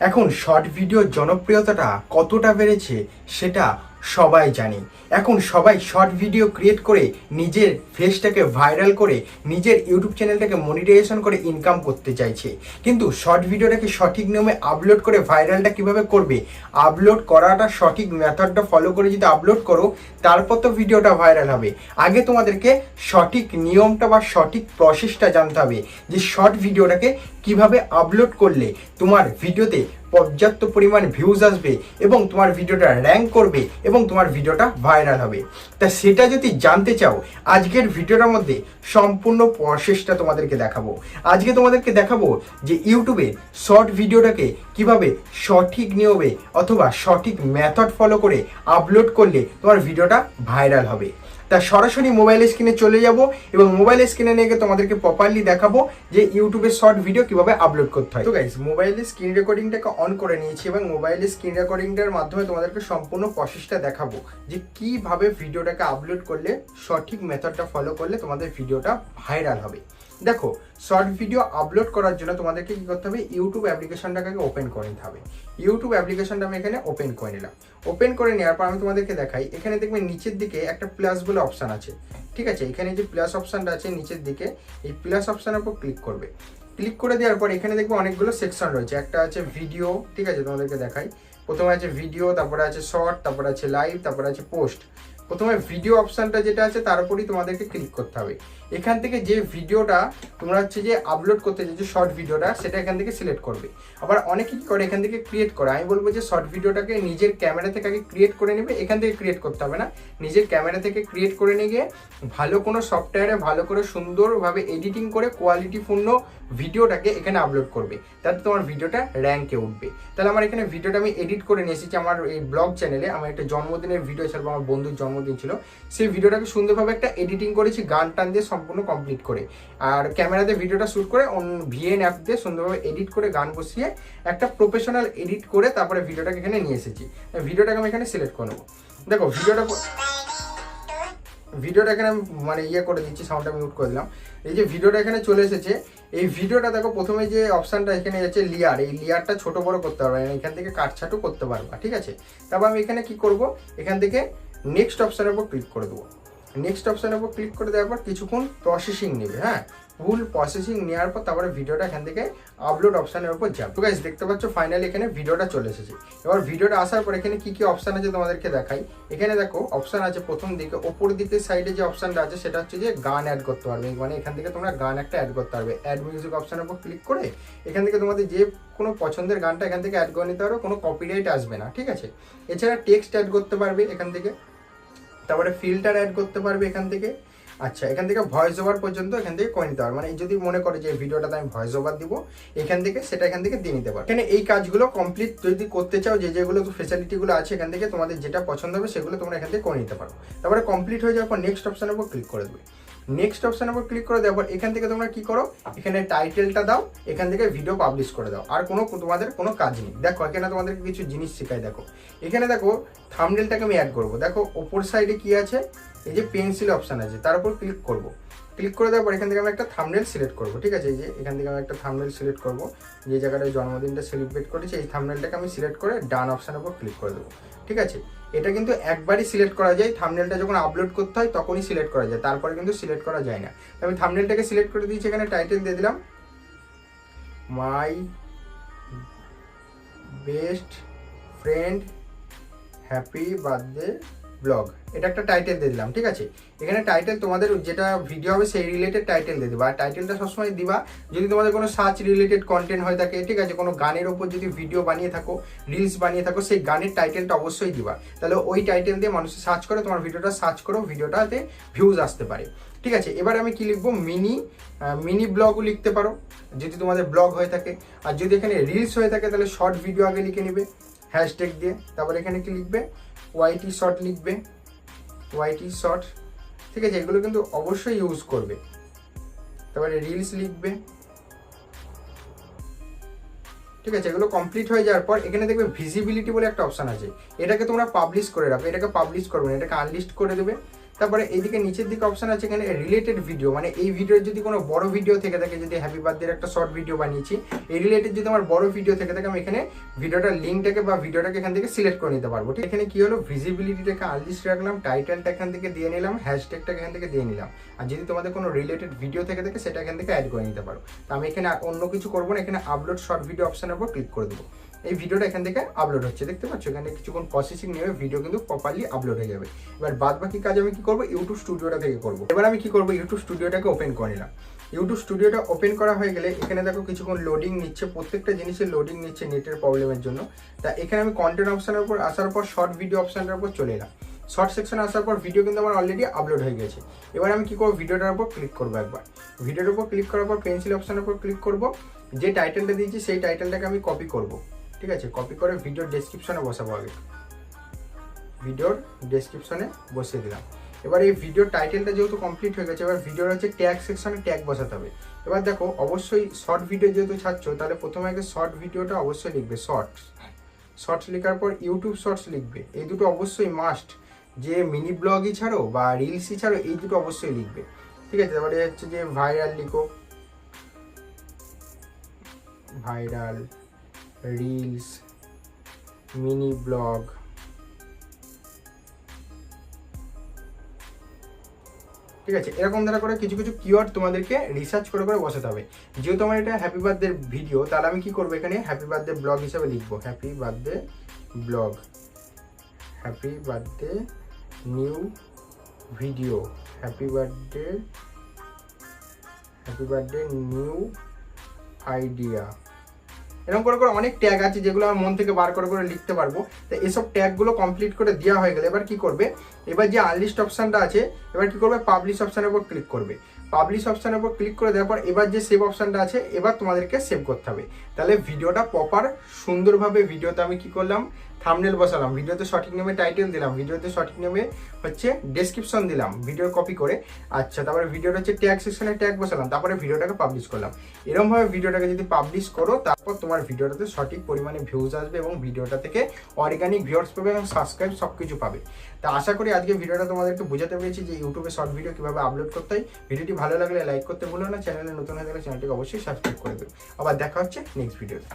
এখন শর্ট ভিডিওর জনপ্রিয়তাটা কতটা বেড়েছে সেটা সবাই জানে। এখন সবাই শর্ট ভিডিও ক্রিয়েট করে নিজের ফেসটাকে ভাইরাল করে নিজের ইউটিউব চ্যানেলটাকে মনিটাইজেশন করে ইনকাম করতে চাইছে। কিন্তু শর্ট ভিডিওটাকে সঠিক নিয়মে আপলোড করে ভাইরালটা কীভাবে করবে? আপলোড করাটা সঠিক মেথডটা ফলো করে যদি আপলোড করো, তারপর তো ভিডিওটা ভাইরাল হবে। আগে তোমাদেরকে সঠিক নিয়মটা বা সঠিক প্রসেসটা জানতে হবে যে শর্ট ভিডিওটাকে কীভাবে আপলোড করলে তোমার ভিডিওতে পর্যাপ্ত পরিমাণ ভিউজ আসবে এবং তোমার ভিডিওটা র্যাঙ্ক করবে এবং তোমার ভিডিওটা ভাইরাল হবে। তা সেটা যদি জানতে চাও, আজকের ভিডিওটার মধ্যে সম্পূর্ণ প্রসেসটা তোমাদেরকে দেখাবো। আজকে তোমাদেরকে দেখাবো যে ইউটিউবে শর্ট ভিডিওটাকে কীভাবে সঠিক নিয়মে অথবা সঠিক মেথড ফলো করে আপলোড করলে তোমার ভিডিওটা ভাইরাল হবে। তা সরাসরি মোবাইল স্ক্রিনে চলে যাব এবং মোবাইল স্ক্রিনে নিয়ে গিয়ে তোমাদেরকে প্রপারলি দেখাবো যে ইউটিউবে শর্ট ভিডিও কীভাবে আপলোড করতে হয়। তো গাইজ মোবাইলে স্ক্রিন রেকর্ডিংটাকে অন করে নিয়েছি এবং মোবাইলে স্ক্রিন রেকর্ডিংটার মাধ্যমে তোমাদেরকে সম্পূর্ণ প্রসেসটা দেখাবো যে কীভাবে ভিডিওটাকে আপলোড করলে সঠিক মেথডটা ফলো করলে তোমাদের ভিডিওটা ভাইরাল হবে। দেখো শর্ট ভিডিও আপলোড করার জন্য তোমাদেরকে কি করতে হবে? ইউটিউব অ্যাপ্লিকেশনটাকে ওপেন করে নিতে হবে। ইউটিউব অ্যাপ্লিকেশনটা আমি এখানে ওপেন করে নিলাম। ওপেন করে নেওয়ার পর আমি তোমাদেরকে দেখাই, এখানে দেখবে নিচের দিকে একটা প্লাস বলে অপশান আছে। ঠিক আছে? এখানে যে প্লাস অপশানটা আছে নিচের দিকে, এই প্লাস অপশানের উপর ক্লিক করবে। ক্লিক করে দেওয়ার পর এখানে দেখবে অনেকগুলো সেকশন রয়েছে। একটা আছে ভিডিও ঠিক আছে? তোমাদেরকে দেখাই। প্রথমে আছে ভিডিও তারপরে আছে শর্ট তারপরে আছে লাইভ তারপরে আছে পোস্ট প্রথমে ভিডিও অপশানটা যেটা আছে তার উপরই তোমাদেরকে ক্লিক করতে হবে। এখান থেকে যে ভিডিওটা তোমরা হচ্ছে যে আপলোড করতে চাইছো শর্ট ভিডিওটা সেটা এখান থেকে সিলেক্ট করবে। আবার অনেকে কি করে, এখান থেকে ক্রিয়েট করে। আমি বলব যে শর্ট ভিডিওটাকে নিজের ক্যামেরা থেকে আগে ক্রিয়েট করে নেবে, এখান থেকে ক্রিয়েট করতে হবে না। নিজের ক্যামেরা থেকে ক্রিয়েট করে নিয়ে ভালো কোনো সফটওয়্যারে ভালো করে সুন্দরভাবে এডিটিং করে কোয়ালিটিপূর্ণ ভিডিওটাকে এখানে আপলোড করবে। তাতে তোমার ভিডিওটা র্যাঙ্কে উঠবে। তাহলে আমার এখানে ভিডিওটা আমি এডিট করে নিয়ে এসেছি আমার এই ব্লগ চ্যানেলে আমার একটা জন্মদিনের ভিডিও ছিল আমার বন্ধুর জন্মদিন ছিল, সেই ভিডিওটাকে সুন্দরভাবে একটা এডিটিং করেছি, গান টান দিয়ে সম্পূর্ণ কমপ্লিট করে। আর ক্যামেরাতে ভিডিওটা শ্যুট করে ভিএন অ্যাপ দিয়ে সুন্দরভাবে এডিট করে গান বসিয়ে একটা প্রফেশনাল এডিট করে তারপরে ভিডিওটাকে এখানে নিয়ে এসেছি। ভিডিওটাকে আমি এখানে সিলেক্ট করে নেব। দেখো, ভিডিওটা ভিডিওটা এখানে আমি মানে ইয়ে করে দিচ্ছি সাউন্ডটা মিউট করে দিলাম। এই যে ভিডিওটা এখানে চলে এসেছে, এই ভিডিওটা দেখো প্রথমে যে অপশানটা এখানে যাচ্ছে লিয়ার এই লিয়ারটা ছোট বড় করতে পারবে, এখান থেকে কাটছাটও করতে পারবা, ঠিক আছে? তারপর আমি এখানে কি করব? এখান থেকে নেক্সট অপশানের উপর ক্লিক করে দেবো। নেক্সট অপশানের উপর ক্লিক করে দেওয়ার পর কিছুক্ষণ প্রসেসিং নেবে হ্যাঁ? ফুল প্রসেসিং নেওয়ার পর তারপরে ভিডিওটা এখান থেকে আপলোড অপশানের উপর যাবে। তো গাইজ দেখতে পাচ্ছ ফাইনালি এখানে ভিডিওটা চলে এসেছে। এবার ভিডিওটা আসার পর এখানে কি কি অপশান আছে তোমাদেরকে দেখাই। এখানে দেখো অপশান আছে প্রথম দিকে, ওপর দিকে সাইডে যে অপশানটা আছে সেটা হচ্ছে যে গান অ্যাড করতে পারবে। মানে এখান থেকে তোমরা গান একটা অ্যাড করতে পারবে। অ্যাড মিউজিক অপশানের উপর ক্লিক করে এখান থেকে তোমাদের যে কোনো পছন্দের গানটা এখান থেকে অ্যাড করে নিতে পারবে কোনো কপিরাইট আসবে না, ঠিক আছে? এছাড়া টেক্সট অ্যাড করতে পারবে এখান থেকে। তারপরে ফিল্টার অ্যাড করতে পারবে এখান থেকে। আচ্ছা এখান থেকে ভয়েস ওভার পর্যন্ত এখান থেকে করে নিতে পারবে মানে যদি মনে করে যে ভিডিওটাতে আমি ভয়েস ওভার দিব, এখান থেকে সেটা এখান থেকে দিয়ে নিতে পারবে এখানে এই কাজগুলো কমপ্লিট যদি করতে চাও, যে যেগুলো ফেসিলিটিগুলো আছে এখান থেকে তোমাদের যেটা পছন্দ হবে সেগুলো তোমরা এখান থেকে করে নিতে পারো। তারপরে কমপ্লিট হয়ে যাওয়ার পর নেক্সট অপশানের উপর ক্লিক করে দেবে। নেক্সট অপশানের উপর ক্লিক করে দেওয়ার পর এখান থেকে তোমরা কি করো? এখানে টাইটেলটা দাও, এখান থেকে ভিডিও পাবলিশ করে দাও। আর কোনো তোমাদের কোনো কাজ নেই। দেখো, এখানে তোমাদেরকে কিছু জিনিস শেখায়, দেখো। এখানে দেখো থামডেলটাকে আমি অ্যাড করব। দেখো, ওপর সাইডে কি আছে? এই যে পেন্সিল অপশান আছে, তার উপর ক্লিক করব। ক্লিক করে দেওয়ার পর এখান থেকে আমি একটা থামনেল সিলেক্ট করব, ঠিক আছে? এই যে এখান থেকে আমি একটা থামনেল সিলেক্ট করব। যে জায়গাটায় জন্মদিনটা সেলিব্রেট করেছি, এই থামনেলটাকে আমি সিলেক্ট করে ডান অপশানের উপর ক্লিক করে দেবো, ঠিক আছে? এটা কিন্তু একবারই সিলেক্ট করা যায় থামনেলটা যখন আপলোড করতে হয় তখনই সিলেক্ট করা যায়, তারপরে কিন্তু সিলেক্ট করা যায় না। আমি থামনেলটাকে সিলেক্ট করে দিয়েছি, এখানে টাইটেল দিয়ে দিলাম my best friend happy birthday blog এটা একটা টাইটেল দিয়ে দিলাম, ঠিক আছে? এখানে টাইটেল তোমাদের যেটা ভিডিও হবে সেই রিলেটেড টাইটেল দিয়ে দিবা। টাইটেলটা সবসময় দিবা, যদি তোমাদের কোনো সার্চ রিলেটেড কন্টেন্ট হয়ে থাকে, ঠিক আছে? কোনো গানের ওপর যদি ভিডিও বানিয়ে থাকো রিলস বানিয়ে থাকো, সেই গানের টাইটেলটা অবশ্যই দিবা। তাহলে ওই টাইটেল দিয়ে মানুষ সার্চ করে, তোমার ভিডিওটা সার্চ করো ভিডিওটাতে ভিউজ আসতে পারে। ঠিক আছে? এবার আমি কি লিখব? মিনি মিনি ব্লগও লিখতে পারো, যদি তোমাদের ব্লগ হয়ে থাকে। আর যদি এখানে রিলস হয়ে থাকে, তাহলে শর্ট ভিডিও আগে লিখে নিবে হ্যাশট্যাগ দিয়ে। তারপরে এখানে কি লিখবে? ওয়াইটি শর্ট লিখবে ওয়াইটি শর্ট ঠিক আছে, এগুলো কিন্তু অবশ্যই ইউজ করবে। তারপরে রিলস লিখবে, ঠিক আছে, এগুলো কমপ্লিট হয়ে যাওয়ার পর এখানে দেখবে ভিজিবিলিটি বলে একটা অপশান আছে। এটাকে তোমরা পাবলিশ করে রাখো, এটাকে পাবলিশ করবে না, এটাকে আনলিস্ট করে দেবে। তারপরে এইদিকে নিচের দিকে অপশন আছে এখানে রিলেটেড ভিডিও মানে এই ভিডিওর যদি কোনো বড় ভিডিও থেকে থাকে, যদি হ্যাপি বার্থডের একটা শর্ট ভিডিও বানিয়েছি, এই রিলেটেড যদি আমার বড় ভিডিও থেকে থাকে, আমি এখানে ভিডিওটার লিঙ্কটাকে বা ভিডিওটাকে এখান থেকে সিলেক্ট করে নিতে পারব। ঠিক এখানে কি হলো? ভিজিবিলিটিটাকে আনলিস্ট রাখলাম টাইটেলটা এখান থেকে দিয়ে নিলাম হ্যাশট্যাগটা এখান থেকে দিয়ে নিলাম। আর যদি তোমাদের কোনো রিলেটেড ভিডিও থেকে থাকে, সেটা এখান থেকে অ্যাড করে নিতে পারো। তো আমি এখানে অন্য কিছু করব না, এখানে আপলোড শর্ট ভিডিও অপশনের উপর ক্লিক করে দেবো। এই ভিডিওটা এখান থেকে আপলোড হচ্ছে। দেখতে পাচ্ছ? এখানে কিছুক্ষণ প্রসেসিং নেবে ভিডিও কিন্তু প্রপারলি আপলোড হয়ে যাবে। এবার বাদ বাকি কাজ আমি কি করব? ইউটিউব স্টুডিওটা থেকে করব। এবার আমি কি করব? ইউটিউব স্টুডিওটাকে ওপেন করে নিলাম। ইউটিউব স্টুডিওটা ওপেন করা হয়ে গেলে এখানে দেখো কিছুক্ষণ লোডিং নিচ্ছে। প্রত্যেকটা জিনিসের লোডিং নিচ্ছে নেটের প্রবলেমের জন্য। তা এখানে আমি কন্টেন্ট অপশানের উপর আসার পর শর্ট ভিডিও অপশনটার উপর চলে এলাম। শর্ট সেকশনে আসার পর ভিডিও কিন্তু আমার অলরেডি আপলোড হয়ে গেছে। এবার আমি কি করব? ভিডিওটার উপর ক্লিক করব একবার। ভিডিওর উপর ক্লিক করার পর পেন্সিল অপশানের উপর ক্লিক করব। যে টাইটেলটা দিয়েছি সেই টাইটেলটাকে আমি কপি করব। ঠিক আছে কপি করে ভিডিওর ডেসক্রিপশনে বসাবো আগে। ভিডিওর ডেসক্রিপশনে বসিয়ে দিলাম। এবার এই ভিডিওর টাইটেলটা যেহেতু কমপ্লিট হয়ে গেছে, এবার ভিডিওর হচ্ছে ট্যাগ সেকশনে ট্যাগ বসাতে হবে। এবার দেখো, অবশ্যই শর্ট ভিডিও যেহেতু ছাড়ছো, তাহলে প্রথমে আগে শর্ট ভিডিওটা অবশ্যই লিখবে শর্টস শর্টস লেখার পর ইউটিউব শর্টস লিখবে। এই দুটো অবশ্যই মাস্ট যে মিনি ব্লগই ছাড়ো বা রিলসই ছাড়ো, এই দুটো অবশ্যই লিখবে। ঠিক আছে, তারপরে হচ্ছে যে ভাইরাল লিখো। ভাইরাল রিলস মিনি ব্লগ ঠিক আছে, এরকম দ্বারা করে কিছু কিছু কিওয়ার্ড তোমাদেরকে রিসার্চ করে করে বসাতে হবে। যেহেতু আমার এটা হ্যাপি বার্থডে ভিডিও তাহলে আমি কি করব এখানে? হ্যাপি বার্থডে ব্লগ হিসাবে লিখব। Happy birthday blog happy birthday new video happy birthday happy birthday new idea এরকম করে করে অনেক ট্যাগ আছে যেগুলো আমার মন থেকে বার করে করে লিখতে পারব। তো এসব ট্যাগগুলো কমপ্লিট করে দেওয়া হয়ে গেলে। এবার কি করবে? এবার যে আনলিস্ট অপশানটা আছে, এবার কি করবে? পাবলিশ অপশানের উপর ক্লিক করবে। পাবলিশ অপশনের উপর ক্লিক করে দেওয়ার পর এবার যে সেভ অপশনটা আছে, এবার তোমাদেরকে সেভ করতে হবে। তাহলে ভিডিওটা প্রপার সুন্দরভাবে ভিডিওতে আমি কি করলাম? থামনেল বসালাম। ভিডিওতে সঠিক নেমে টাইটেল দিলাম। ভিডিওতে সঠিক নেমে হচ্ছে ডেসক্রিপশন দিলাম ভিডিও কপি করে। আচ্ছা তারপরে ভিডিওটা হচ্ছে ট্যাগ সেকশনে ট্যাগ বসালাম, তারপরে ভিডিওটাকে পাবলিশ করলাম। এরমভাবে ভিডিওটাকে যদি পাবলিশ করো, তারপর তোমার ভিডিওটাতে সঠিক পরিমাণে ভিউজ আসবে এবং ভিডিওটা থেকে অর্গানিক ভিউয়ার্স পাবে এবং সাবস্ক্রাইব সব কিছু পাবে। তা আশা করি আজকে ভিডিওটা তোমাদেরকে বোঝাতে পেরেছি যে ইউটিউবে শর্ট ভিডিও কীভাবে আপলোড করতে হয়। ভিডিওটি ভালো লাগলে লাইক করতে ভুলো না চ্যানেলে নতুন হয়ে গেলে চ্যানেলটিকে অবশ্যই সাবস্ক্রাইব করে দেবে আবার দেখা হচ্ছে নেক্সট ভিডিওতে